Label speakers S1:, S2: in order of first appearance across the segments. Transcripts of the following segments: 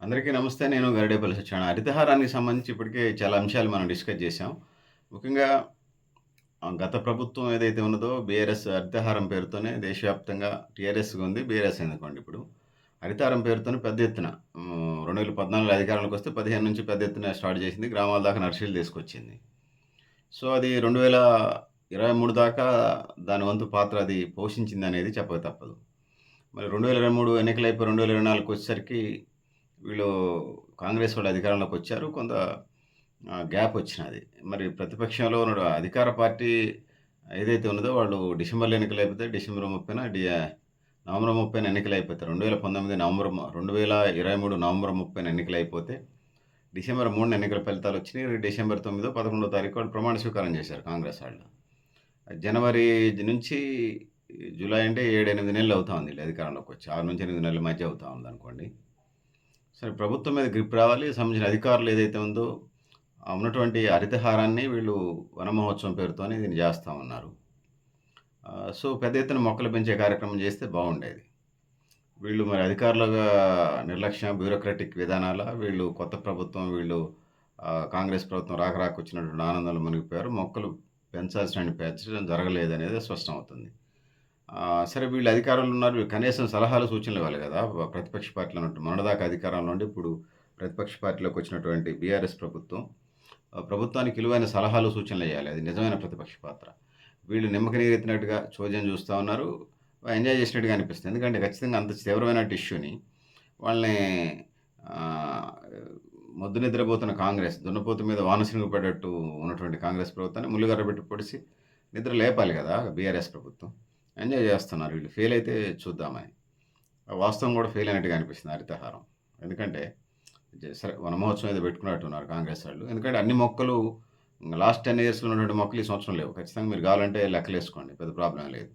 S1: అందరికీ నమస్తే. నేను గరిడేపల్లి సత్యనారాయణ. హరితహారానికి సంబంధించి ఇప్పటికే చాలా అంశాలు మనం డిస్కస్ చేశాం. ముఖ్యంగా గత ప్రభుత్వం ఏదైతే ఉన్నదో బీఆర్ఎస్ హరితహారం పేరుతోనే దేశవ్యాప్తంగా టీఆర్ఎస్‌గా ఉంది. బీఆర్ఎస్ అనుకోండి ఇప్పుడు. హరితహారం పేరుతోనే పెద్ద ఎత్తున రెండు వేల పద్నాలుగు అధికారంలోకి వస్తే 15 నుంచి పెద్ద ఎత్తున స్టార్ట్ చేసింది. గ్రామాల దాకా నర్సీలు తీసుకొచ్చింది. సో, అది 2023 దాకా దాని వంతు పాత్ర అది పోషించింది అనేది చెప్పక తప్పదు. మరి 2023 ఎన్నికలైపోయి 2024కి వచ్చేసరికి వీళ్ళు కాంగ్రెస్ వాళ్ళు అధికారంలోకి వచ్చారు. కొంత గ్యాప్ వచ్చినది. మరి ప్రతిపక్షంలో ఉన్న అధికార పార్టీ ఏదైతే ఉన్నదో వాళ్ళు డిసెంబర్‌లో ఎన్నికలు అయిపోతే డిసెంబర్ 30న డి నవంబర్ 30న ఎన్నికలు అయిపోతాయి. 2019 నవంబర్ మ 2023 నవంబర్ 30న ఎన్నికలు అయిపోతే డిసెంబర్ మూడున ఎన్నికల ఫలితాలు వచ్చినాయి. డిసెంబర్ 9 11 తారీఖు వాళ్ళు ప్రమాణ స్వీకారం చేశారు కాంగ్రెస్ వాళ్ళు. జనవరి నుంచి జూలై అంటే 7, 8 నెలలు అవుతా ఉంది అధికారంలోకి వచ్చి. 6-8 నెలల మధ్య అవుతా ఉందనుకోండి. సరే ప్రభుత్వం మీద గ్రిప్ రావాలి. సంబంధించిన అధికారులు ఏదైతే ఉందో ఉన్నటువంటి హరితహారాన్ని వీళ్ళు వనమహోత్సవం పేరుతోనే పేరుతోని దీన్ని చేస్తా ఉన్నారు. సో, పెద్ద ఎత్తున మొక్కలు పెంచే కార్యక్రమం చేస్తే బాగుండేది. వీళ్ళు మరి అధికారులుగా నిర్లక్ష్యం, బ్యూరోక్రటిక్ విధానాల వీళ్ళు కొత్త ప్రభుత్వం వీళ్ళు కాంగ్రెస్ ప్రభుత్వం రాక రాక వచ్చినటువంటి ఆనందంలో మునిగిపోయారు. మొక్కలు పెంచాల్సిన పెంచడం జరగలేదనేది స్పష్టమవుతుంది. అవుతుంది సరే వీళ్ళు అధికారంలో ఉన్నారు. కనీసం సలహాలు, సూచనలు ఇవ్వాలి కదా! ప్రతిపక్ష పార్టీలో ఉన్నట్టు. మొన్నదాకా అధికారంలో ఉండి ఇప్పుడు ప్రతిపక్ష పార్టీలోకి వచ్చినటువంటి బీఆర్ఎస్ ప్రభుత్వం ప్రభుత్వానికి విలువైన సలహాలు, సూచనలు ఇవ్వాలి అది నిజమైన ప్రతిపక్ష పాత్ర. వీళ్ళు నిమ్మకి నీరెత్తినట్టుగా చోద్యం చూస్తా ఉన్నారు. ఎంజాయ్ చేసినట్టుగా అనిపిస్తుంది. ఎందుకంటే ఖచ్చితంగా అంత తీవ్రమైన ఇష్యూని వాళ్ళని మొద్దు నిద్రపోతున్న కాంగ్రెస్ దున్నపోతు మీద వానసినుగు పడేట్టు ఉన్నటువంటి కాంగ్రెస్ ప్రభుత్వాన్ని ముల్లుగర్ర పెట్టి పొడిసి నిద్ర లేపాలి కదా! బీఆర్ఎస్ ప్రభుత్వం. ఎంజాయ్ చేస్తున్నారు వీళ్ళు. ఫెయిల్ అయితే చూద్దామని. వాస్తవం కూడా ఫెయిల్ అయినట్టుగా అనిపిస్తుంది హరితహారం. ఎందుకంటే సరే వన మహోత్సవం ఏదో పెట్టుకున్నట్టున్నారు కాంగ్రెస్ వాళ్ళు. ఎందుకంటే అన్ని మొక్కలు లాస్ట్ 10 ఇయర్స్‌లో ఉన్నటువంటి మొక్కలు ఈ సంవత్సరం లేవు. ఖచ్చితంగా మీరు కావాలంటే లెక్కలేసుకోండి. పెద్ద ప్రాబ్లమ్ లేదు.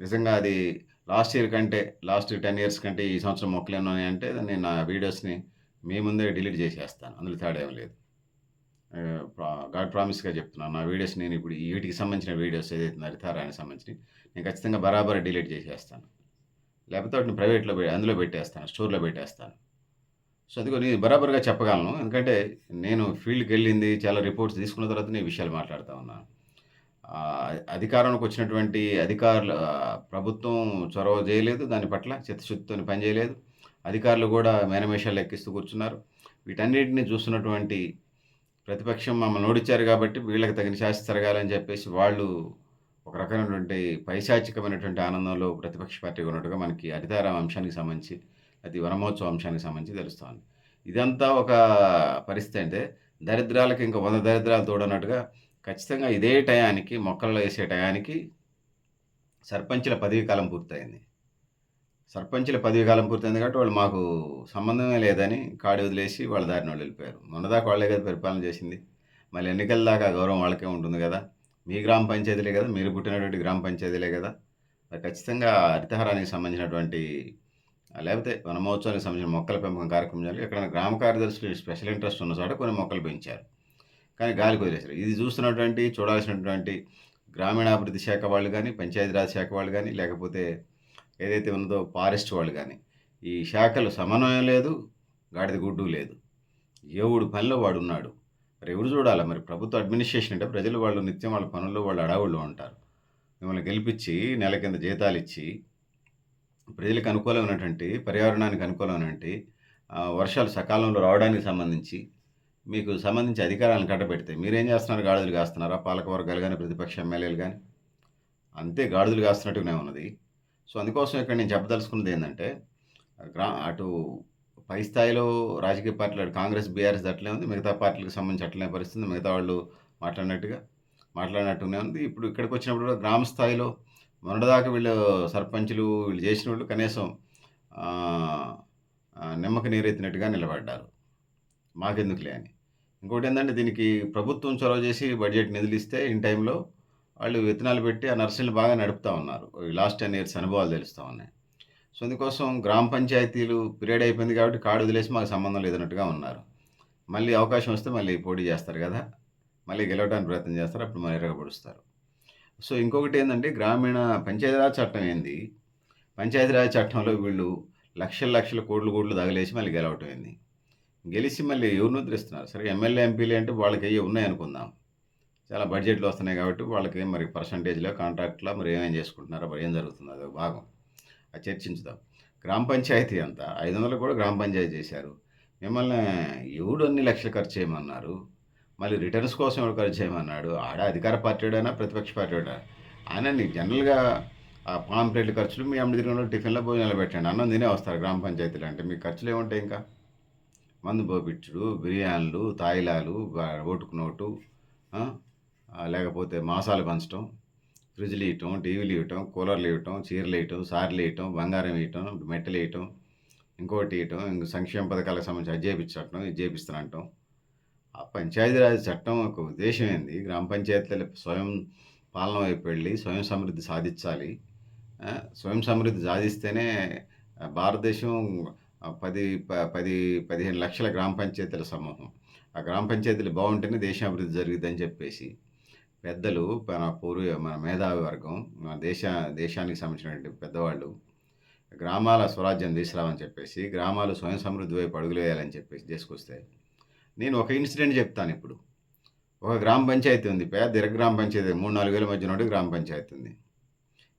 S1: నిజంగా అది లాస్ట్ ఇయర్ కంటే లాస్ట్ 10 ఇయర్స్ కంటే ఈ సంవత్సరం మొక్కలు ఎన్ని ఉన్నాయంటే నేను నా వీడియోస్‌ని మీ ముందే డిలీట్ చేసేస్తాను. అందులో తేడా ఏం లేదు. ప్రా గాడ్ ప్రామిస్‌గా చెప్తున్నాను. నా వీడియోస్ నేను ఇప్పుడు వీటికి సంబంధించిన వీడియోస్ ఏదైతే నరితారానికి సంబంధించి నేను ఖచ్చితంగా బరాబర్ డిలీట్ చేసేస్తాను. లేకపోతే వాటిని ప్రైవేట్‌లో అందులో పెట్టేస్తాను. స్టోర్‌లో పెట్టేస్తాను. సో, అదిగో నేను బరాబర్‌గా చెప్పగలను. ఎందుకంటే నేను ఫీల్డ్కి వెళ్ళింది చాలా రిపోర్ట్స్ తీసుకున్న తర్వాత నేను విషయాలు మాట్లాడుతూ ఉన్నాను. అధికారంలోకి వచ్చినటువంటి అధికారులు ప్రభుత్వం చొరవ చేయలేదు. దాని పట్ల చిత్తశుద్ధితోని పని చేయలేదు. అధికారులు కూడా మేనమేషాలు లెక్కిస్తూ కూర్చున్నారు. వీటన్నిటిని చూస్తున్నటువంటి ప్రతిపక్షం మమ్మల్ని ఓడించారు కాబట్టి వీళ్ళకి తగిన శాస్తి జరగాలని చెప్పేసి వాళ్ళు ఒక రకమైనటువంటి పైశాచికమైనటువంటి ఆనందంలో ప్రతిపక్ష పార్టీగా ఉన్నట్టుగా మనకి హరితహారం అంశానికి సంబంధించి అది వనమహోత్సవ అంశానికి సంబంధించి తెలుస్తోంది. ఇదంతా ఒక పరిస్థితి అంటే దరిద్రాలకి ఇంకా వంద దరిద్రాలు తోడన్నట్టుగా ఖచ్చితంగా ఇదే టయానికి మొక్కలు వేసే టయానికి సర్పంచుల పదవీ కాలం పూర్తయింది. సర్పంచుల పదవి కాలం పూర్తయింది కాబట్టి వాళ్ళు మాకు సంబంధమే లేదని కాడి వదిలేసి వాళ్ళ దారిని వాళ్ళు వెళ్ళిపోయారు. మొన్నదాకా వాళ్ళే కదా పరిపాలన చేసింది. మళ్ళీ ఎన్నికల దాకా గౌరవం వాళ్ళకే ఉంటుంది కదా! మీ గ్రామ పంచాయతీలే కదా! మీరు పుట్టినటువంటి గ్రామ పంచాయతీలే కదా! మరి ఖచ్చితంగా హరితహారానికి సంబంధించినటువంటి లేకపోతే వనమహోత్సవానికి సంబంధించిన మొక్కల పెంపకం కార్యక్రమం ఎక్కడైనా గ్రామ కార్యదర్శులు స్పెషల్ ఇంట్రెస్ట్ ఉన్న చోట కొన్ని మొక్కలు పెంచారు. కానీ గాలికి వదిలేసారు. ఇది చూస్తున్నటువంటి చూడాల్సినటువంటి గ్రామీణాభివృద్ధి శాఖ వాళ్ళు కానీ పంచాయతీరాజ్ శాఖ వాళ్ళు కానీ లేకపోతే ఏదైతే ఉన్నదో ఫారెస్ట్ వాళ్ళు కానీ ఈ శాఖలు సమన్వయం లేదు. గాడిద గుడ్డు లేదు. ఏవుడు పనిలో వాడున్నాడు. మరి ఎవరు చూడాలా? మరి ప్రభుత్వ అడ్మినిస్ట్రేషన్ అంటే ప్రజలు వాళ్ళు నిత్యం వాళ్ళ పనుల్లో వాళ్ళు అడావుళ్ళు ఉంటారు. మిమ్మల్ని గెలిపించి నెల కింద జీతాలు ఇచ్చి ప్రజలకు అనుకూలమైనటువంటి పర్యావరణానికి అనుకూలమైనటువంటి వర్షాలు సకాలంలో రావడానికి సంబంధించి మీకు సంబంధించి అధికారాలను కట్టబెడితే మీరేం చేస్తున్నారు? గాడిదలు కాస్తున్నారా? పాలక వర్గాలు ప్రతిపక్ష ఎమ్మెల్యేలు కానీ అంతే గాడిదలు కాస్తున్నట్టుగానే ఉన్నది. సో, అందుకోసం ఇక్కడ నేను చెప్పదలుచుకున్నది ఏంటంటే గ్రా అటు పై స్థాయిలో రాజకీయ పార్టీలు కాంగ్రెస్, బీఆర్ఎస్ అట్లే ఉంది. మిగతా పార్టీలకు సంబంధించి అట్లనే పరిస్థితి మిగతా వాళ్ళు మాట్లాడినట్టుగా మాట్లాడినట్టుగానే ఉంది. ఇప్పుడు ఇక్కడికి వచ్చినప్పుడు కూడా గ్రామ స్థాయిలో మొన్నటిదాకా వీళ్ళు సర్పంచులు వీళ్ళు చేసిన వాళ్ళు కనీసం నిమ్మక నీరెత్తినట్టుగా నిలబడ్డారు. మాకెందుకులే అని. ఇంకోటి ఏంటంటే దీనికి ప్రభుత్వం చొరవ చేసి బడ్జెట్ నిధులిస్తే ఇన్ టైంలో వాళ్ళు విత్తనాలు పెట్టి ఆ నర్సరీలు బాగా నడుపుతా ఉన్నారు. లాస్ట్ 10 ఇయర్స్ అనుభవాలు తెలుస్తూ ఉన్నాయి. సో, అందుకోసం గ్రామ పంచాయతీలు పీరియడ్ అయిపోయింది కాబట్టి కాడు వదిలేసి మాకు సంబంధం లేదన్నట్టుగా ఉన్నారు. మళ్ళీ అవకాశం వస్తే మళ్ళీ పోటీ చేస్తారు కదా! మళ్ళీ గెలవడానికి ప్రయత్నం చేస్తారు. అప్పుడు మళ్ళీ ఎరగబడుస్తారు సో, ఇంకొకటి ఏంటంటే గ్రామీణ పంచాయతీరాజ్ చట్టం ఏంది? పంచాయతీరాజ్ చట్టంలో వీళ్ళు లక్షల లక్షల కోట్లు కోట్లు తగిలేసి మళ్ళీ గెలవటం అయింది గెలిచి మళ్ళీ ఎవరిని ఉద్ధరిస్తున్నారు సరే ఎమ్మెల్యే ఎంపీలు అంటే వాళ్ళకి అయ్యి ఉన్నాయి అనుకుందాం చాలా బడ్జెట్లు వస్తున్నాయి కాబట్టి వాళ్ళకి మరి పర్సంటేజ్లో కాంట్రాక్ట్లో మరి ఏమేం చేసుకుంటున్నారో మరి ఏం జరుగుతుందో అదొక భాగం చర్చించుదాం. గ్రామ పంచాయతీ అంతా ఐదు వందలు కూడా గ్రామ పంచాయతీ చేశారు. మిమ్మల్ని ఎవడు అన్ని లక్షలు ఖర్చు చేయమన్నారు? మళ్ళీ రిటర్న్స్ కోసం ఎవడు ఖర్చు చేయమన్నాడు? ఆడ అధికార పార్టీడైనా ప్రతిపక్ష పార్టీడా ఆయన నీకు జనరల్గా ఆ పాంప్లెట్ల ఖర్చులు మీ అమ్మ తిరిగిన టిఫిన్లో భోజనాలు పెట్టండి. అన్నం తినే వస్తారు గ్రామ పంచాయతీలు అంటే మీ ఖర్చులు ఏముంటాయి ఇంకా? మందు పోపిచ్చుడు బిర్యానీలు తాయిలాలు ఓటుకు నోటు లేకపోతే మాసాలు పంచడం ఫ్రిడ్జ్లు ఇవ్వటం టీవీలు ఇవ్వటం కూలర్లు ఇవ్వటం చీరలు వేయటం సార్లు వేయటం బంగారం వేయటం మెట్టలు ఇవ్వటం ఇంకోటి వేయటం ఇంక సంక్షేమ పథకాలకు సంబంధించి అది చేపించటం ఇది చేపిస్తానంటాం ఆ పంచాయతీరాజ్ చట్టం ఒక ఉద్దేశం ఏంది? గ్రామ పంచాయతీల స్వయం పాలన వైపు వెళ్ళి స్వయం సమృద్ధి సాధించాలి. స్వయం సమృద్ధి సాధిస్తేనే భారతదేశం పది ప- పది పదిహేను లక్షల గ్రామ పంచాయతీల సమూహం. ఆ గ్రామ పంచాయతీలు బాగుంటేనే దేశం అభివృద్ధి జరుగుతుందని చెప్పేసి. పెద్దలు మన పూర్వ మన మేధావి వర్గం మన దేశ దేశానికి సంబంధించినటువంటి పెద్దవాళ్ళు గ్రామాల స్వరాజ్యం తీసుకురావని చెప్పేసి గ్రామాలు స్వయం సమృద్ధి వైపు అడుగులు వేయాలని చెప్పేసి తీసుకొస్తే నేను ఒక ఇన్సిడెంట్ చెప్తాను ఇప్పుడు. ఒక గ్రామ పంచాయతీ ఉంది పెద్ద ఇరగ గ్రామ పంచాయతీ మూడు నాలుగు వేల మధ్య నుండి గ్రామ పంచాయతీ ఉంది.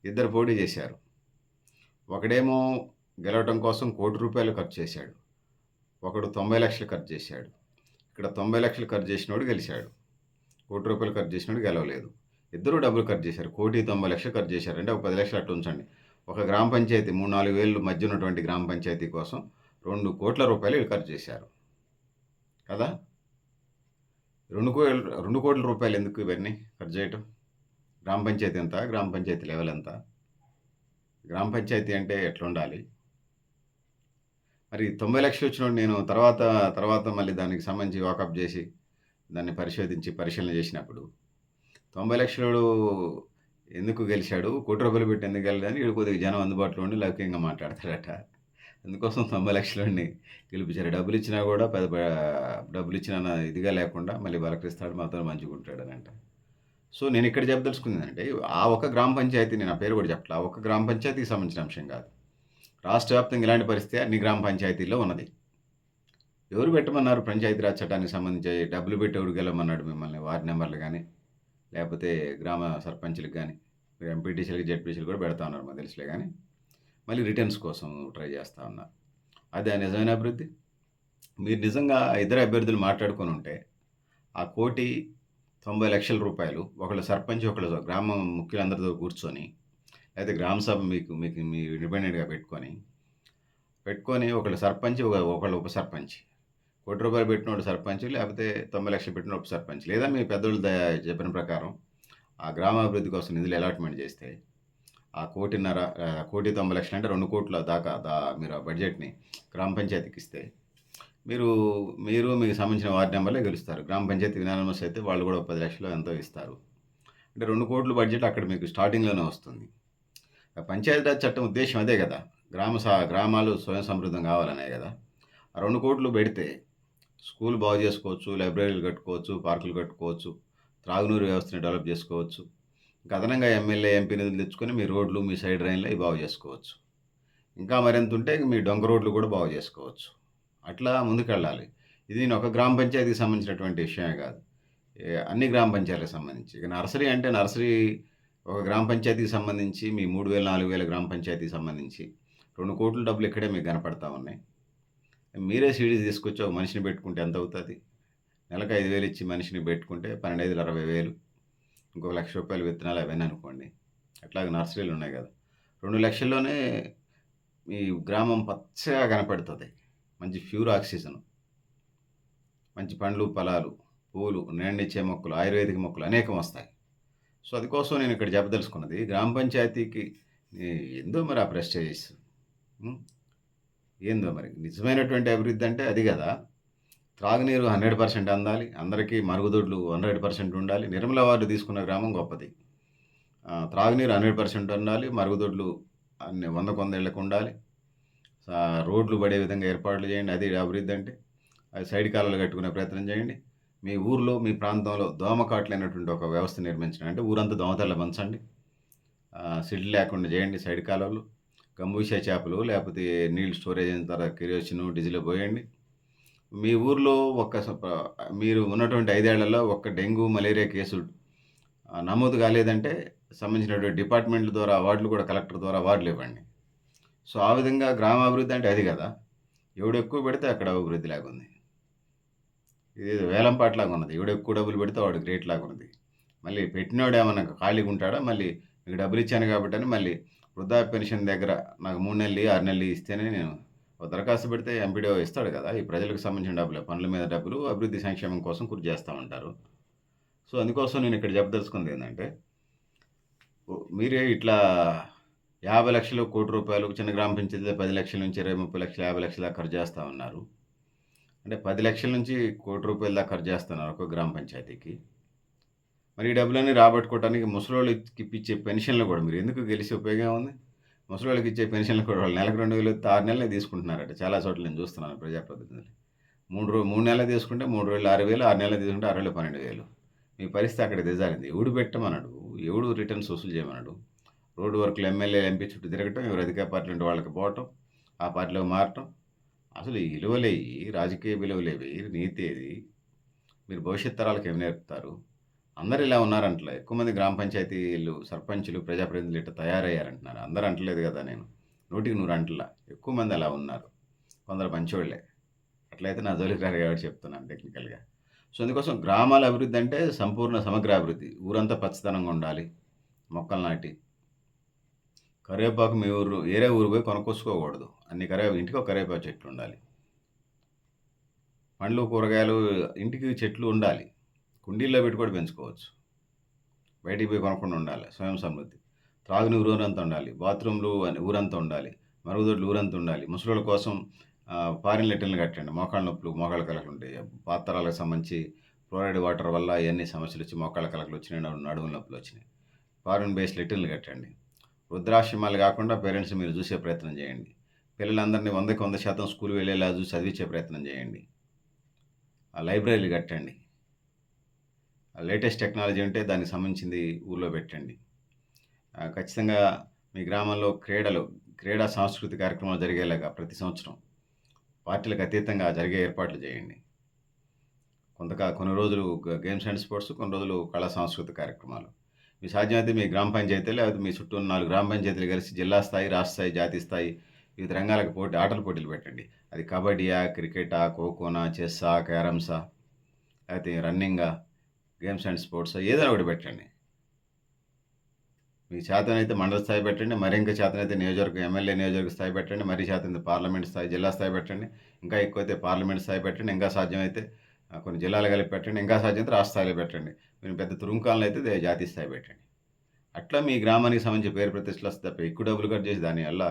S1: ఇద్దరు పోటీ చేశారు. ఒకడేమో గెలవటం కోసం కోటి రూపాయలు ఖర్చు చేశాడు. ఒకడు తొంభై లక్షలు ఖర్చు చేశాడు. ఇక్కడ తొంభై లక్షలు ఖర్చు చేసినోడు గెలిచాడు. కోటి రూపాయలు ఖర్చు చేసినట్టు గెలవలేదు. ఇద్దరు డబ్బులు ఖర్చు చేశారు. కోటి తొంభై లక్షలు ఖర్చు చేశారు అంటే ఒక పది లక్షలు అట్టు ఉంచండి. ఒక గ్రామ పంచాయతీ మూడు నాలుగు వేలు మధ్య ఉన్నటువంటి గ్రామ పంచాయతీ కోసం రెండు కోట్ల రూపాయలు ఖర్చు చేశారు. కదా? రెండు కోట్ల రెండు కోట్ల రూపాయలు ఎందుకు ఇవన్నీ ఖర్చు చేయటం? గ్రామ పంచాయతీ ఎంత? గ్రామ పంచాయతీ లెవెల్ ఎంత? గ్రామ పంచాయతీ అంటే ఎట్లా ఉండాలి మరి తొంభై లక్షలు వచ్చినప్పుడు నేను తర్వాత తర్వాత మళ్ళీ దానికి సంబంధించి వాకప్ చేసి దాన్ని పరిశోధించి పరిశీలన చేసినప్పుడు తొంభై లక్షలు ఎందుకు గెలిచాడు? కోటి రూపాయలు పెట్టి ఎందుకు గెలదని వీడు కొద్దిగా జనం అందుబాటులో ఉండి లౌకికంగా మాట్లాడతాడట. అందుకోసం తొంభై లక్షలని గెలిపించారు. డబ్బులు ఇచ్చినా కూడా పెద్ద డబ్బులు ఇచ్చినా ఇదిగా లేకుండా మళ్ళీ బలకరిస్తాడు మాతో మంచిగా ఉంటాడు అని అంట సో నేను ఇక్కడ చెప్పదలుచుకుంది అంటే ఆ ఒక గ్రామ పంచాయతీ నేను ఆ పేరు కూడా చెప్పట్లా ఆ ఒక గ్రామ పంచాయతీకి సంబంధించిన అంశం కాదు. రాష్ట్ర వ్యాప్తంగా ఇలాంటి పరిస్థితి అన్ని గ్రామ పంచాయతీల్లో ఉన్నది. ఎవరు పెట్టమన్నారు పంచాయతీరాజ్ చట్టానికి సంబంధించి? డబ్బులు పెట్టి ఎవరు గెలవమన్నాడు మిమ్మల్ని వార్డు నెంబర్లు కానీ లేకపోతే గ్రామ సర్పంచ్లకు కానీ ఎంపీటీసీలకు జెడ్పీసీలు కూడా పెడతా ఉన్నారు మాకు తెలుసులే కానీ మళ్ళీ రిటర్న్స్ కోసం ట్రై చేస్తూ ఉన్నారు. అదే నిజమైన అభివృద్ధి? మీరు నిజంగా ఇద్దరు అభ్యర్థులు మాట్లాడుకొని ఉంటే ఆ కోటి తొంభై లక్షల రూపాయలు ఒకళ్ళు సర్పంచ్ ఒకళ్ళు గ్రామం ముఖ్యులందరితో కూర్చొని అయితే గ్రామ సభ మీకు మీకు మీ ఇండిపెండెంట్గా పెట్టుకొని పెట్టుకొని ఒకళ్ళు సర్పంచ్ ఒక ఒకళ్ళు ఉప సర్పంచ్ కోటి రూపాయలు పెట్టినోడు సర్పంచ్ లేకపోతే తొంభై లక్షలు పెట్టినప్పుడు సర్పంచ్. లేదా మీ పెద్దోళ్ళు ద- చెప్పిన ప్రకారం ఆ గ్రామాభివృద్ధి కోసం నిధులు అలాట్మెంట్ చేస్తే ఆ కోటిన్నర కోటి తొంభై లక్షలు అంటే రెండు కోట్ల దాకా దా మీరు ఆ బడ్జెట్ని గ్రామ పంచాయతీకి ఇస్తే మీరు మీరు మీకు సంబంధించిన వార్డు నెంబర్లే గెలుస్తారు. గ్రామ పంచాయతీ వినానమస్ అయితే వాళ్ళు కూడా పది లక్షలు ఎంతో ఇస్తారు. అంటే రెండు కోట్ల బడ్జెట్ అక్కడ మీకు స్టార్టింగ్లోనే వస్తుంది. ఆ పంచాయతీరాజ్ చట్టం ఉద్దేశం అదే కదా. గ్రామ సా గ్రామాలు స్వయం సమృద్ధం కావాలనే కదా. ఆ రెండు కోట్లు పెడితే స్కూల్ బాగు చేసుకోవచ్చు లైబ్రరీలు కట్టుకోవచ్చు పార్కులు కట్టుకోవచ్చు త్రాగునీరు వ్యవస్థని డెవలప్ చేసుకోవచ్చు. ఇంకా అదనంగా ఎమ్మెల్యే ఎంపీ నిధులు తెచ్చుకొని మీ రోడ్లు మీ సైడ్ రైన్లు అవి బాగు చేసుకోవచ్చు. ఇంకా మరింత ఉంటే మీ డొంక రోడ్లు కూడా బాగు చేసుకోవచ్చు. అట్లా ముందుకెళ్ళాలి. ఇది నేను ఒక గ్రామ పంచాయతీకి సంబంధించినటువంటి విషయమే కాదు. అన్ని గ్రామ పంచాయతీలకు సంబంధించి. ఇక నర్సరీ అంటే నర్సరీ ఒక గ్రామ పంచాయతీకి సంబంధించి మీ మూడు వేల నాలుగు వేల గ్రామ పంచాయతీకి సంబంధించి రెండు కోట్ల డబ్బులు ఇక్కడే మీకు కనపడతా ఉన్నాయి. మీరే సీడీస్ తీసుకొచ్చి ఒక మనిషిని పెట్టుకుంటే ఎంత అవుతుంది? నెలకు ఐదు వేలు ఇచ్చి మనిషిని పెట్టుకుంటే పన్నెండు ఐదులు అరవై వేలు ఇంకో లక్ష రూపాయలు విత్తనాలు అవన్నీ అనుకోండి. అట్లాగే నర్సరీలు ఉన్నాయి కదా. రెండు లక్షల్లోనే మీ గ్రామం పచ్చగా కనపడుతుంది. మంచి ప్యూర్ ఆక్సిజన్. మంచి పండ్లు ఫలాలు పూలు నీడనిచ్చే మొక్కలు ఆయుర్వేదిక మొక్కలు అనేకం వస్తాయి. సో అది కోసం నేను ఇక్కడ చెప్పదలుచుకున్నది గ్రామ పంచాయతీకి ఈ ఏందో మరి ఆ ప్రెస్టేజెస్ ఏందో మరి? నిజమైనటువంటి అభివృద్ధి అంటే అది కదా. త్రాగునీరు హండ్రెడ్ పర్సెంట్ అందాలి అందరికీ మరుగుదొడ్లు హండ్రెడ్ పర్సెంట్ ఉండాలి నిర్మల వార్డు తీసుకున్న గ్రామం గొప్పది. త్రాగునీరు హండ్రెడ్ పర్సెంట్ ఉండాలి మరుగుదొడ్లు అన్ని వంద కొందేళ్ళకు ఉండాలి. రోడ్లు పడే విధంగా ఏర్పాట్లు చేయండి అది అభివృద్ధి అంటే. అది సైడ్ కాలలు కట్టుకునే ప్రయత్నం చేయండి. మీ ఊర్లో మీ ప్రాంతంలో దోమకాట్లైనటువంటి ఒక వ్యవస్థ నిర్మించండి. అంటే ఊరంతా దోమతెల్ల పంచండి సిడ్లు లేకుండా చేయండి సైడ్ కాలువలు. గంబూషా చేపలు లేకపోతే నీళ్ళు స్టోరేజ్ అయిన తర్వాత కిరోసిన్, డీజిల్ పోయండి. మీ ఊర్లో ఒక్క సప మీరు ఉన్నటువంటి ఐదేళ్ళలో ఒక్క డెంగ్యూ, మలేరియా కేసు నమోదు కాలేదంటే సంబంధించినటువంటి డిపార్ట్మెంట్‌ల ద్వారా అవార్డులు కూడా కలెక్టర్ ద్వారా అవార్డులు ఇవ్వండి. సో, ఆ విధంగా గ్రామాభివృద్ధి అంటే అది కదా! ఎవడు ఎక్కువ పెడితే అక్కడ అభివృద్ధి లాగుంది. ఇదేదో వేలం పాటలాగా ఉన్నది. ఎవడు ఎక్కువ డబ్బులు పెడితే వాడు గ్రేట్ లాగున్నది. మళ్ళీ పెట్టినోడు ఏమన్నా ఖాళీగా ఉంటాడా? మళ్ళీ మీకు డబ్బులు ఇచ్చాను అని మళ్ళీ వృద్ధాప్య పెన్షన్ దగ్గర నాకు మూడు నెలలు ఆరు నెలలు ఇస్తేనే నేను దరఖాస్తు పెడితే ఎంపీడీఓ ఇస్తాడు కదా! ఈ ప్రజలకు సంబంధించిన డబ్బులు పనుల మీద డబ్బులు అభివృద్ధి సంక్షేమం కోసం కృషి చేస్తూ ఉంటారు. సో, అందుకోసం నేను ఇక్కడ చెప్పదలుచుకుంది ఏంటంటే మీరే ఇట్లా యాభై లక్షలు కోటి రూపాయలు చిన్న గ్రామ పంచాయతీలో 10,00,000 నుంచి 20, 30 లక్షలు, 50 లక్షల దాకా ఖర్చు చేస్తా ఉన్నారు. అంటే పది లక్షల నుంచి కోటి రూపాయల దాకా ఖర్చు చేస్తున్నారు ఒక గ్రామ పంచాయతీకి. మరి ఈ డబ్బులన్నీ రాబట్టుకోవడానికి ముసలోళ్ళకి ఇప్పించే పెన్షన్‌లు కూడా మీరు ఎందుకు గెలిచి ఉపయోగం ఉంది ముసలోళ్ళకి ఇచ్చే పెన్షన్‌లు కూడా వాళ్ళు నెలకు రెండు వేలు ఆరు నెలలే తీసుకుంటున్నారట. చాలా చోట్ల నేను చూస్తున్నాను ప్రజాప్రతినిధులు. మూడు రోజు మూడు నెలలు తీసుకుంటే మూడు రోజులు 6,000, 6 నెలలు తీసుకుంటే ఆరువేల పన్నెండు వేలు మీ పరిస్థితి అక్కడ దిజారింది ఎవడు పెట్టమనడు? ఎవడు రిటర్న్స్ వసూలు చేయమనడు? రోడ్డు వర్క్లు ఎమ్మెల్యే, ఎంపీ చుట్టూ తిరగటం, ఎవరు అధికార పార్టీ ఉంటే వాళ్ళకి పోవటం, ఆ పార్టీలోకి మారటం. అసలు విలువలేవి రాజకీయ విలువలేవి, నీతి ఏది? మీరు భవిష్యత్ తరాలకు ఏమి నేర్పుతారు? అందరు ఇలా ఉన్నారంటలే. ఎక్కువ మంది గ్రామ పంచాయతీలు, సర్పంచులు, ప్రజాప్రతినిధులు ఇట్లా తయారయ్యారంటున్నారు. అందరూ అంటలేదు కదా నేను. నూటికి నూరు అంటలా. ఎక్కువ మంది అలా ఉన్నారు. కొందరు మంచోళ్ళే. అట్లయితే నా జోలికి రారు కాబట్టి చెప్తున్నాను టెక్నికల్‌గా. సో, అందుకోసం గ్రామాల అభివృద్ధి అంటే సంపూర్ణ సమగ్ర అభివృద్ధి. ఊరంతా పచ్చదనంగా ఉండాలి. మొక్కలు నాటి కరివేపాకు మీ ఊరు వేరే ఊరు పోయి కొనుక్కోసుకోకూడదు అన్ని కరివేపాకు ఇంటికి ఒక కరివేపాకు చెట్లు ఉండాలి. పండ్లు, కూరగాయలు ఇంటికి చెట్లు ఉండాలి. కుండీల్లో పెట్టి కూడా పెంచుకోవచ్చు. బయటికి పోయి కొనకుండా ఉండాలి. స్వయం సమృద్ధి. త్రాగునీరు ఊరంతా ఉండాలి. బాత్రూమ్‌లు ఊరంతా ఉండాలి. మరుగుదొడ్లు ఊరంతా ఉండాలి. ముసలోళ్ళ కోసం ఫారిన్ లెటర్లు కట్టండి. మోకాళ్ళ నొప్పులు, మోకాళ్ళ కలకలు ఉంటాయి. పాత్రాలకు సంబంధించి ఫ్లోరైడ్ వాటర్ వల్ల ఇవన్నీ సమస్యలు వచ్చి మోకాళ్ళ కలకలు వచ్చినాయి. నడు నడుముల నొప్పులు వచ్చినాయి. ఫారిన్ బేస్ లెటర్లు కట్టండి. వృద్ధాశ్రమాలు కాకుండా పేరెంట్స్ మీరు చూసే ప్రయత్నం చేయండి. పిల్లలందరినీ 100కి 100% స్కూల్ వెళ్ళేలా చూసి చదివించే ప్రయత్నం చేయండి. ఆ లైబ్రరీలు కట్టండి. లేటెస్ట్ టెక్నాలజీ ఉంటే దానికి సంబంధించింది ఊర్లో పెట్టండి. ఖచ్చితంగా మీ గ్రామంలో క్రీడలు, క్రీడా సాంస్కృతిక కార్యక్రమాలు జరిగేలాగా ప్రతి సంవత్సరం పార్టీలకు అతీతంగా జరిగే ఏర్పాట్లు చేయండి. కొంతకా కొన్ని రోజులు గేమ్స్ అండ్ స్పోర్ట్స్, కొన్ని రోజులు కళా సాంస్కృతిక కార్యక్రమాలు. మీ సాధ్యమైతే మీ గ్రామ పంచాయతీ లేకపోతే మీ చుట్టూ ఉన్న నాలుగు గ్రామ పంచాయతీలు కలిసి జిల్లా స్థాయి, రాష్ట్ర స్థాయి, జాతీయ స్థాయి వివిధ రంగాలకు పోటీ ఆటల పోటీలు పెట్టండి. అది కబడ్డీయా, క్రికెటా, ఖోఖోనా, చెస్సా, క్యారమ్సా లేకపోతే రన్నింగా, గేమ్స్ అండ్ స్పోర్ట్స్ ఏదైనా ఒకటి పెట్టండి. మీకు చేతనైతే మండల స్థాయి పెట్టండి. మరి ఇంకా చేతనైతే నియోజకవర్గం ఎమ్మెల్యే నియోజకవర్గ స్థాయి పెట్టండి. మరి చేతనైతే పార్లమెంట్ స్థాయి, జిల్లా స్థాయి పెట్టండి. ఇంకా ఎక్కువైతే పార్లమెంట్ స్థాయి పెట్టండి. ఇంకా సాధ్యమైతే కొన్ని జిల్లాలు కలిపి పెట్టండి. ఇంకా సాధ్యమైతే రాష్ట్ర స్థాయిలో పెట్టండి. మీరు పెద్ద తురుంకాలను అయితే జాతీయ స్థాయి పెట్టండి. అట్లా మీ గ్రామానికి సంబంధించి పేరు ప్రతిష్టలు వస్తే తప్ప ఎక్కువ డబ్బులు కట్ చేసి దానివల్ల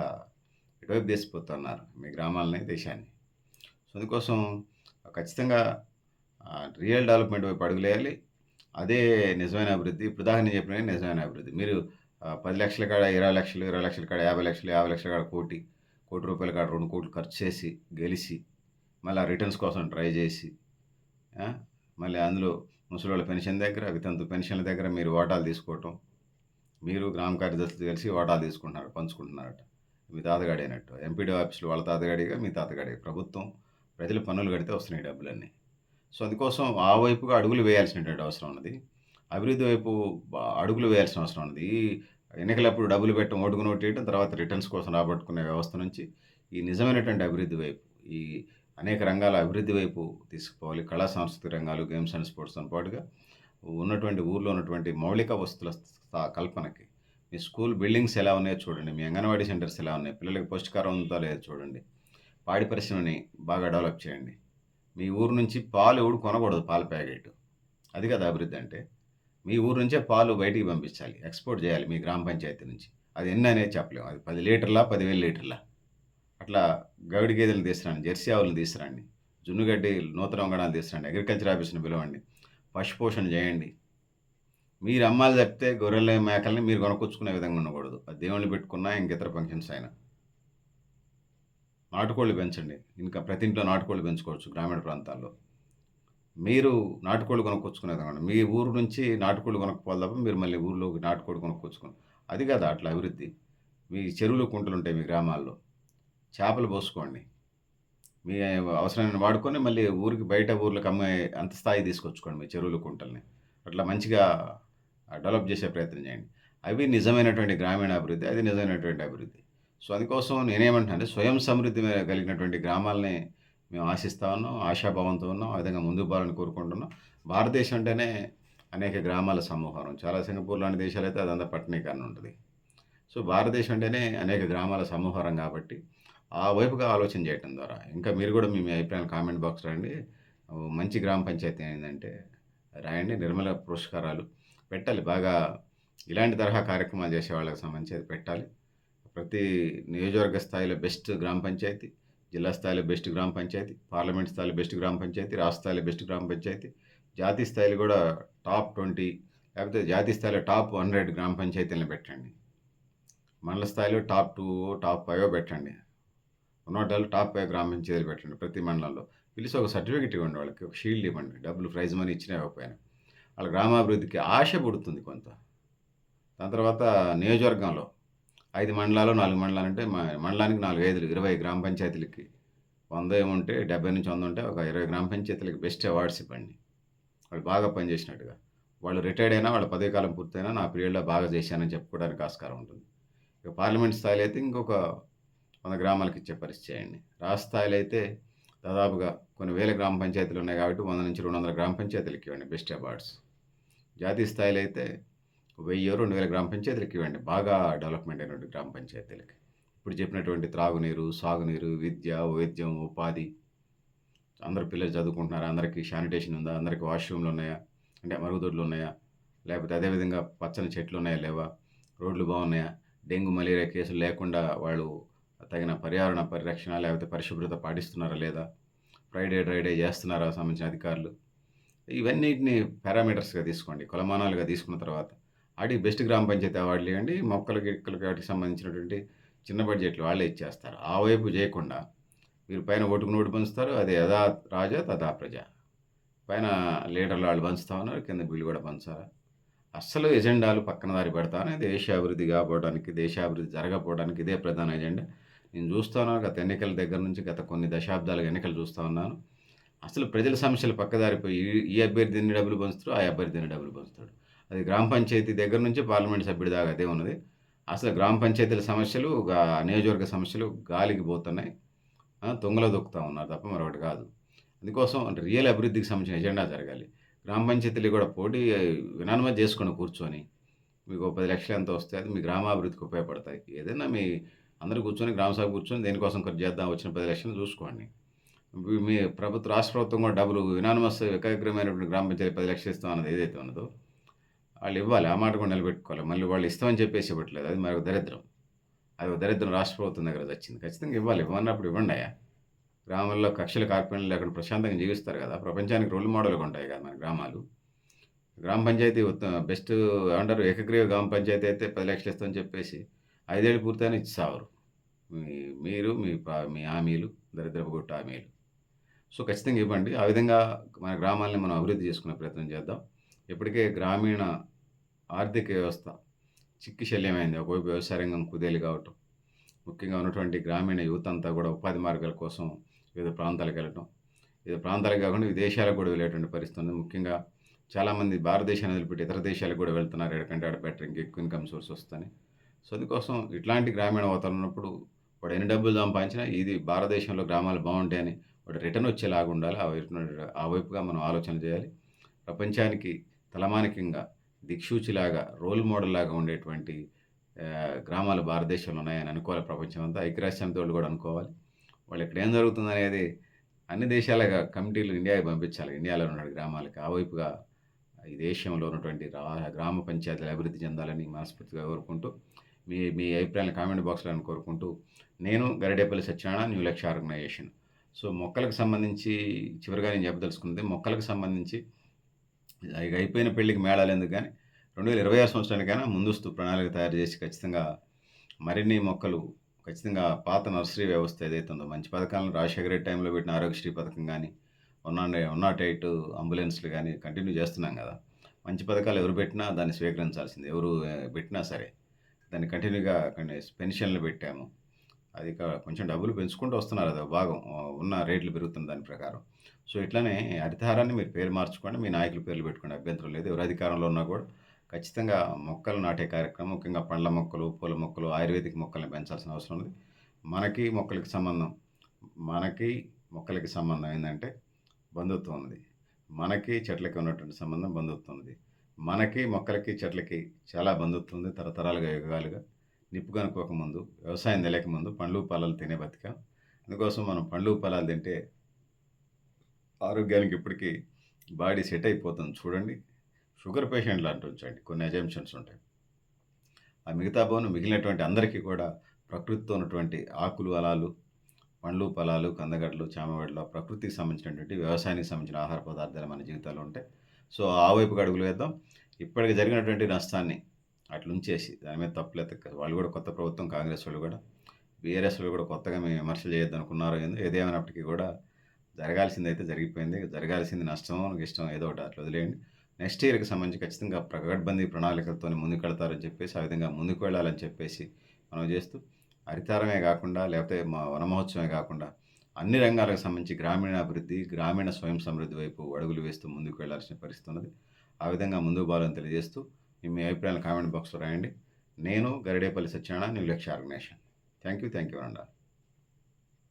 S1: ఎటువైపు తీసిపోతున్నారు మీ గ్రామాలని, దేశాన్ని. సో, అందుకోసం ఖచ్చితంగా రియల్ డెవలప్‌మెంట్ వైపు అడుగులేయాలి. అదే నిజమైన అభివృద్ధి. ఇప్పుడు దాకా నేను నిజమైన అభివృద్ధి. మీరు పది లక్షల కాడ ఇరవై లక్షలు ఇరవై లక్షల కాడ యాభై లక్షలు యాభై లక్షల కాడ కోటి, కోటి రూపాయల కాడ రెండు కోట్లు ఖర్చు చేసి, గెలిచి మళ్ళీ రిటర్న్స్ కోసం ట్రై చేసి, మళ్ళీ అందులో ముసలోళ్ళ పెన్షన్ దగ్గర, వితంతు పెన్షన్‌ల దగ్గర మీరు వాటాలు తీసుకోవటం. మీరు గ్రామ కార్యదర్శులు కలిసి వాటాలు తీసుకుంటున్నారు, పంచుకుంటున్నారట. మీ తాతగాడైనట్టు. ఎంపీడీ ఆఫీసులు వాళ్ళ తాతగాడిగా, మీ తాతగాడిగా. ప్రభుత్వం ప్రజలు పన్నులు కడితే వస్తున్నాయి డబ్బులన్నీ. సో, అందుకోసం ఆ వైపుగా అడుగులు వేయాల్సినటువంటి అవసరం ఉన్నది. అభివృద్ధి వైపు అడుగులు వేయాల్సిన అవసరం ఉన్నది. ఈ ఎన్నికలప్పుడు డబ్బులు పెట్టడం, ఓటుకు నోటేయడం, తర్వాత రిటర్న్స్ కోసం రాబట్టుకునే వ్యవస్థ నుంచి ఈ నిజమైనటువంటి అభివృద్ధి వైపు, ఈ అనేక రంగాల అభివృద్ధి వైపు తీసుకుపోవాలి. కళా సాంస్కృతిక రంగాలు, గేమ్స్ అండ్ స్పోర్ట్స్‌తో పాటుగా ఉన్నటువంటి ఊర్లో ఉన్నటువంటి మౌలిక వస్తుల కల్పనకి మీ స్కూల్ బిల్డింగ్స్ ఎలా ఉన్నాయో చూడండి. మీ అంగన్వాడీ సెంటర్స్ ఎలా ఉన్నాయి? పిల్లలకి పౌష్టికాహారం ఉందో లేదో చూడండి. పాడి పరిశ్రమని బాగా డెవలప్ చేయండి. మీ ఊరు నుంచి పాలు ఎవడు కొనకూడదు పాల ప్యాకెట్. అది కదా అభివృద్ధి అంటే. మీ ఊరు నుంచే పాలు బయటికి పంపించాలి. ఎక్స్‌పోర్ట్ చేయాలి మీ గ్రామ పంచాయతీ నుంచి. అది ఎన్ని అనేది చెప్పలేము. అది పది లీటర్లా, పదివేల లీటర్లా. అట్లా గవిడి గేదెలు తీసుకురండి. జెర్సీ ఆవులను తీసుకురండి. జున్నుగడ్డి, నూతన వంగడాలు తీసుకురండి. అగ్రికల్చర్ ఆఫీస్‌ని పిలవండి. పశుపోషణ చేయండి. మీరు అమ్మాలి చెప్తే గొర్రెల మేకల్ని మీరు కొనుక్కొచ్చుకునే విధంగా ఉండకూడదు. అది దేవుళ్ళని పెట్టుకున్నా, ఇంక ఇతర ఫంక్షన్స్ అయినా. నాటుకోళ్ళు పెంచండి. ఇంకా ప్రతి ఇంట్లో నాటుకోళ్ళు పెంచుకోవచ్చు గ్రామీణ ప్రాంతాల్లో. మీరు నాటుకోళ్ళు కొనుక్కొచ్చుకునే విధంగా మీ ఊరు నుంచి నాటుకోళ్ళు కొనుక్కోవాలి తప్ప మీరు మళ్ళీ ఊర్లోకి నాటుకోడి కొనుక్కొచ్చుకోండి. అది కదా అట్లా అభివృద్ధి. మీ చెరువులు, కుంటలు ఉంటాయి మీ గ్రామాల్లో. చేపలు పోసుకోండి. మీ అవసరమైన వాడుకొని మళ్ళీ ఊరికి బయట ఊర్లకు అమ్మే అంత స్థాయి తీసుకొచ్చుకోండి మీ చెరువులు, కుంటల్ని. అట్లా మంచిగా డెవలప్ చేసే ప్రయత్నం చేయండి. అవి నిజమైనటువంటి గ్రామీణ అభివృద్ధి అది నిజమైనటువంటి అభివృద్ధి. సో, అందుకోసం నేనేమంటున్నానంటే స్వయం సమృద్ధి కలిగినటువంటి గ్రామాలని మేము ఆశిస్తా ఉన్నాం. ఆశాభావంతో ఉన్నాం. ఆ విధంగా ముందుకు పోవాలని కోరుకుంటున్నాం. భారతదేశం అంటేనే అనేక గ్రామాల సమూహారం. చాలా సింగపూర్ లాంటి దేశాలైతే అదంతా పట్టణీకరణ ఉంటుంది సో, భారతదేశం అంటేనే అనేక గ్రామాల సమూహారం కాబట్టి, ఆ వైపుగా ఆలోచన చేయటం ద్వారా ఇంకా మీరు కూడా మీ అభిప్రాయాలు కామెంట్ బాక్స్ రండి మంచి గ్రామ పంచాయతీ ఏంటంటే రాయండి. నిర్మల పురస్కారాలు పెట్టాలి. బాగా ఇలాంటి తరహా కార్యక్రమాలు చేసే వాళ్ళకి సంబంధించి అది పెట్టాలి. ప్రతి నియోజకవర్గ స్థాయిలో బెస్ట్ గ్రామ పంచాయతీ, జిల్లా స్థాయిలో బెస్ట్ గ్రామ పంచాయతీ, పార్లమెంట్ స్థాయిలో బెస్ట్ గ్రామ పంచాయతీ, రాష్ట్ర స్థాయిలో బెస్ట్ గ్రామ పంచాయతీ, జాతీయ స్థాయిలో కూడా టాప్ 20 లేకపోతే జాతీయ స్థాయిలో టాప్ 100 గ్రామ పంచాయతీలను పెట్టండి. మండల స్థాయిలో టాప్ టూ టాప్ ఫైవ్ పెట్టండి. ఉన్నోటాల్లో టాప్ ఫైవ్ గ్రామ పంచాయతీలు పెట్టండి ప్రతి మండలంలో. పిలిచి ఒక సర్టిఫికేట్ ఇవ్వండి వాళ్ళకి. ఒక షీల్డ్ ఇవ్వండి. డబ్బులు ప్రైజ్ మనీ ఇచ్చినా ఇవ్వకపోయినా. వాళ్ళ గ్రామాభివృద్ధికి ఆశ పుడుతుంది కొంత. దాని తర్వాత నియోజకవర్గంలో ఐదు మండలాలు, నాలుగు మండలాలు అంటే మండలానికి 4, 5 20 గ్రామ పంచాయతీలకి వంద ఏముంటే 70-100 ఉంటే ఒక 20 గ్రామ పంచాయతీలకి బెస్ట్ అవార్డ్స్ ఇవ్వండి. వాళ్ళు బాగా పనిచేసినట్టుగా. వాళ్ళు రిటైర్డ్ అయినా వాళ్ళ పదవి కాలం పూర్తయినా నా పీరియడ్‌లో బాగా చేశానని చెప్పుకోవడానికి ఆస్కారం ఉంటుంది. ఇక పార్లమెంట్ స్థాయిలో అయితే ఇంకొక వంద గ్రామాలకు ఇచ్చే పరిస్థితి చేయండి. రాష్ట్ర స్థాయిలో అయితే దాదాపుగా కొన్ని వేల గ్రామ పంచాయతీలు ఉన్నాయి కాబట్టి 100-200 గ్రామ పంచాయతీలకి ఇవ్వండి బెస్ట్ అవార్డ్స్. జాతీయ స్థాయిలో అయితే వెయ్యి రెండు వేల గ్రామ పంచాయతీలకు ఇవ్వండి. బాగా డెవలప్‌మెంట్ అయినటువంటి గ్రామ పంచాయతీలకి. ఇప్పుడు చెప్పినటువంటి త్రాగునీరు, సాగునీరు, విద్య, వైద్యం, ఉపాధి అందరు పిల్లలు చదువుకుంటున్నారా? అందరికీ శానిటేషన్ ఉందా? అందరికీ వాష్‌రూమ్‌లు ఉన్నాయా? అంటే మరుగుదొడ్లు ఉన్నాయా? లేకపోతే అదే విధంగా పచ్చని చెట్లు ఉన్నాయా? లేవా? రోడ్లు బాగున్నాయా? డెంగ్యూ, మలేరియా కేసులు లేకుండా వాళ్ళు తగిన పర్యావరణ పరిరక్షణ లేకపోతే పరిశుభ్రత పాటిస్తున్నారా లేదా? ఫ్రైడే డ్రైడే చేస్తున్నారా సంబంధించిన అధికారులు? ఇవన్నిటిని పారామీటర్స్‌గా తీసుకోండి. కొలమానాలుగా తీసుకున్న తర్వాత వాటికి బెస్ట్ గ్రామ పంచాయతీ అవార్డులు ఇవ్వండి. మొక్కలకి, గిక్కలకి వాటికి సంబంధించినటువంటి చిన్న బడ్జెట్లు వాళ్ళే ఇచ్చేస్తారు. ఆ వైపు చేయకుండా మీరు పైన ఓటుకు నోటు పంచుతారు. అది యథా రాజా తథా ప్రజ. పైన లీడర్లు వాళ్ళు పంచుతా ఉన్నారు. కింద వీళ్ళు కూడా పంచారా అస్సలు ఎజెండాలు పక్కన దారి పెడతాను దేశాభివృద్ధి కాకపోవడానికి, దేశాభివృద్ధి జరగకపోవడానికి ఇదే ప్రధాన ఎజెండా. నేను చూస్తా ఉన్నాను గత ఎన్నికల దగ్గర నుంచి గత కొన్ని దశాబ్దాలుగా ఎన్నికలు చూస్తూ ఉన్నాను. అసలు ప్రజల సమస్యలు పక్కదారిపోయి ఈ అభ్యర్థిని ఎన్ని డబ్బులు పంచుతారు ఆ అభ్యర్థిని డబ్బులు పంచుతాడు. అది గ్రామ పంచాయతీ దగ్గర నుంచి పార్లమెంట్ సభ్యుడి దాకా అదే ఉన్నది. అసలు గ్రామ పంచాయతీల సమస్యలు, నియోజకవర్గ సమస్యలు గాలికి పోతున్నాయి. తొంగలో దొక్కుతూ ఉన్నారు తప్ప మరొకటి కాదు. అందుకోసం అంటే రియల్ అభివృద్ధికి సంబంధించిన ఎజెండా జరగాలి. గ్రామ పంచాయతీలు కూడా పోటీ యునానిమస్ చేసుకోండి కూర్చొని. మీకు పది లక్షలు ఎంత వస్తే అది మీ గ్రామాభివృద్ధికి ఉపయోగపడతాయి. ఏదైనా మీ అందరూ కూర్చొని గ్రామ సభ కూర్చొని దేనికోసం ఖర్చు చేద్దాం వచ్చిన పది లక్షలు చూసుకోండి. మీ ప్రభుత్వ రాష్ట్ర ప్రభుత్వం కూడా డబ్బులు యునానిమస్ ఏకాగ్రమైనటువంటి గ్రామ పంచాయతీ 10,00,000 ఇస్తాం అన్నది ఏదైతే ఉన్నదో వాళ్ళు ఇవ్వాలి. ఆ మాట కూడా నిలబెట్టుకోవాలి. మళ్ళీ వాళ్ళు ఇస్తామని చెప్పేసి ఇవ్వట్లేదు. అది మరొక దరిద్రం. అది ఒక దరిద్రం రాష్ట్ర ప్రభుత్వం దగ్గర వచ్చింది. ఖచ్చితంగా ఇవ్వాలి. ఇవ్వన్నప్పుడు ఇవ్వండి అయ్యా గ్రామాల్లో కక్షలు కార్పణ్యాలు లేకుండా ప్రశాంతంగా జీవిస్తారు కదా! ప్రపంచానికి రోల్ మోడల్‌గా ఉంటాయి కదా మన గ్రామాలు. గ్రామ పంచాయతీ బెస్ట్ అంటారు ఏకగ్రీవ గ్రామ పంచాయతీ అయితే పది లక్షలు ఇస్తామని చెప్పేసి ఐదేళ్ళు పూర్తయినా ఇచ్చి సావరు. మీ మీరు మీ మీ హామీలు దరిద్రపు గుట్ట హామీలు. సో, ఖచ్చితంగా ఇవ్వండి. ఆ విధంగా మన గ్రామాల్ని మనం అభివృద్ధి చేసుకునే ప్రయత్నం చేద్దాం. ఇప్పటికే గ్రామీణ ఆర్థిక వ్యవస్థ చిక్కి శల్యమైంది. ఒకవైపు వ్యవసాయ రంగం కుదేలు కావటం. ముఖ్యంగా ఉన్నటువంటి గ్రామీణ యువత అంతా కూడా ఉపాధి మార్గాల కోసం వివిధ ప్రాంతాలకు వెళ్ళటం. వివిధ ప్రాంతాలకు కాకుండా విదేశాలకు కూడా వెళ్ళేటువంటి పరిస్థితి ఉంది. ముఖ్యంగా చాలామంది భారతదేశాన్ని వదిలిపెట్టి ఇతర దేశాలకు కూడా వెళ్తున్నారు. ఎక్కడికంటే ఆడ బెటర్ ఇంకా ఎక్కువ ఇన్‌కమ్ సోర్స్ వస్తదని. సో, అందుకోసం ఇట్లాంటి గ్రామీణ వాతావరణం ఉన్నప్పుడు వాడు ఎన్ని డబ్బులు సంపాదించినా ఇది భారతదేశంలో గ్రామాలు బాగుంటాయని వాడు రిటర్న్ వచ్చేలాగా ఉండాలి. ఆ వైపున ఆ వైపుగా మనం ఆలోచన చేయాలి. ప్రపంచానికి తలమానికంగా దిక్సూచిలాగా రోల్ మోడల్‌లాగా ఉండేటువంటి గ్రామాలు భారతదేశంలో ఉన్నాయని అనుకోవాలి ప్రపంచం అంతా. ఐక్యరాజ్య కూడా అనుకోవాలి. వాళ్ళు ఇక్కడ ఏం జరుగుతుందనేది అన్ని దేశాలుగా కమిటీలు ఇండియాకి పంపించాలి. ఇండియాలో ఉన్న గ్రామాలకి. ఆ వైపుగా ఈ దేశంలో ఉన్నటువంటి గ్రామ పంచాయతీలు అభివృద్ధి చెందాలని మనస్ఫూర్తిగా కోరుకుంటూ మీ మీ అభిప్రాయాలను కామెంట్ బాక్స్‌లో కోరుకుంటూ నేను Garidepalli Satyanarayana new Lakshya organisation. So, మొక్కలకు సంబంధించి చివరిగా నేను చెప్పదలుచుకున్నది మొక్కలకు సంబంధించి ఇక అయిపోయిన పెళ్ళికి మేళాలు ఎందుకు కానీ రెండు వేల ఇరవై ఆరు సంవత్సరానికైనా ముందస్తు ప్రణాళిక తయారు చేసి ఖచ్చితంగా మరిన్ని మొక్కలు ఖచ్చితంగా పాత నర్సరీ వ్యవస్థ ఏదైతే ఉందో మంచి పథకాలను రాజశేఖర రెడ్డి టైంలో పెట్టిన ఆరోగ్యశ్రీ పథకం కానీ one not one not eight అంబులెన్స్‌లు కానీ కంటిన్యూ చేస్తున్నాం కదా! మంచి పథకాలు ఎవరు పెట్టినా దాన్ని స్వీకరించాల్సింది ఎవరు పెట్టినా సరే. దాన్ని కంటిన్యూగా కొన్ని పెన్షన్లు పెట్టాము అది కొంచెం డబ్బులు పెంచుకుంటూ వస్తున్నారు అది భాగం ఉన్న రేట్లు పెరుగుతున్న దాని ప్రకారం సో ఇట్లానే హరితహారాన్ని మీరు పేరు మార్చుకోండి మీ నాయకుల పేర్లు పెట్టుకోండి అభ్యంతరం లేదు. ఎవరు అధికారంలో ఉన్నా కూడా ఖచ్చితంగా మొక్కలు నాటే కార్యక్రమం ముఖ్యంగా పండ్ల మొక్కలు పూల మొక్కలు ఆయుర్వేదిక్ మొక్కల్ని పెంచాల్సిన అవసరం ఉంది. మనకి మొక్కలకి సంబంధం మనకి మొక్కలకి సంబంధం ఏంటంటే బంధుత్వం ఉంది. మనకి చెట్లకి ఉన్నటువంటి సంబంధం బంధుత్వం ఉంది. మనకి మొక్కలకి చెట్లకి చాలా బంధుత్వం ఉంది. తరతరాలుగా యుగాలుగా నిప్పు కనుక్కోక ముందు వ్యవసాయం తెలియక ముందు పండ్లు పొలాలు తినే బతిక. అందుకోసం మనం పండ్లు పొలాలు తింటే ఆరోగ్యానికి ఇప్పటికీ బాడీ సెట్ అయిపోతుంది. చూడండి. షుగర్ పేషెంట్ లాంటి ఉంచండి. కొన్ని అజంప్షన్స్ ఉంటాయి. ఆ మిగతా బోను మిగిలినటువంటి అందరికీ కూడా ప్రకృతితో ఉన్నటువంటి ఆకులు అలాలు పండ్లు ఫలాలు కందగడ్డలు చామగడ్డలు ప్రకృతికి సంబంధించినటువంటి వ్యవసాయానికి సంబంధించిన ఆహార పదార్థాలు మన జీవితాల్లో ఉంటాయి సో ఆ వైపుకి అడుగులు వేద్దాం. ఇప్పటికి జరిగినటువంటి నష్టాన్ని అట్లుంచేసి దాని మీద తప్పులేదు వాళ్ళు కూడా కొత్త ప్రభుత్వం కాంగ్రెస్ వాళ్ళు కూడా బీఆర్ఎస్ వాళ్ళు కూడా కొత్తగా మేము విమర్శలు చేయొద్దనుకున్నారు ఏందో ఏదేమైనప్పటికీ కూడా జరగాల్సింది అయితే జరిగిపోయింది. జరగాల్సింది నష్టం నాకు ఇష్టం ఏదో ఒకటి అట్లా వదిలేయండి. నెక్స్ట్ ఇయర్కి సంబంధించి ఖచ్చితంగా ప్రకటబందీ ప్రణాళికలతో ముందుకు వెళ్తారని చెప్పేసి ఆ విధంగా ముందుకు వెళ్ళాలని చెప్పేసి మనం చేస్తూ హరితారమే కాకుండా లేకపోతే మా వనమహోత్సవమే కాకుండా అన్ని రంగాలకు సంబంధించి గ్రామీణాభివృద్ధి గ్రామీణ స్వయం సమృద్ధి వైపు అడుగులు వేస్తూ ముందుకు వెళ్ళాల్సిన పరిస్థితి ఉన్నది. ఆ విధంగా ముందుకు బాలని తెలియజేస్తూ మీ అభిప్రాయాలు కామెంట్ బాక్స్లో రాయండి. నేను Garidepalli Satyanarayana new Lakshya organisation. Thank you thank you అండా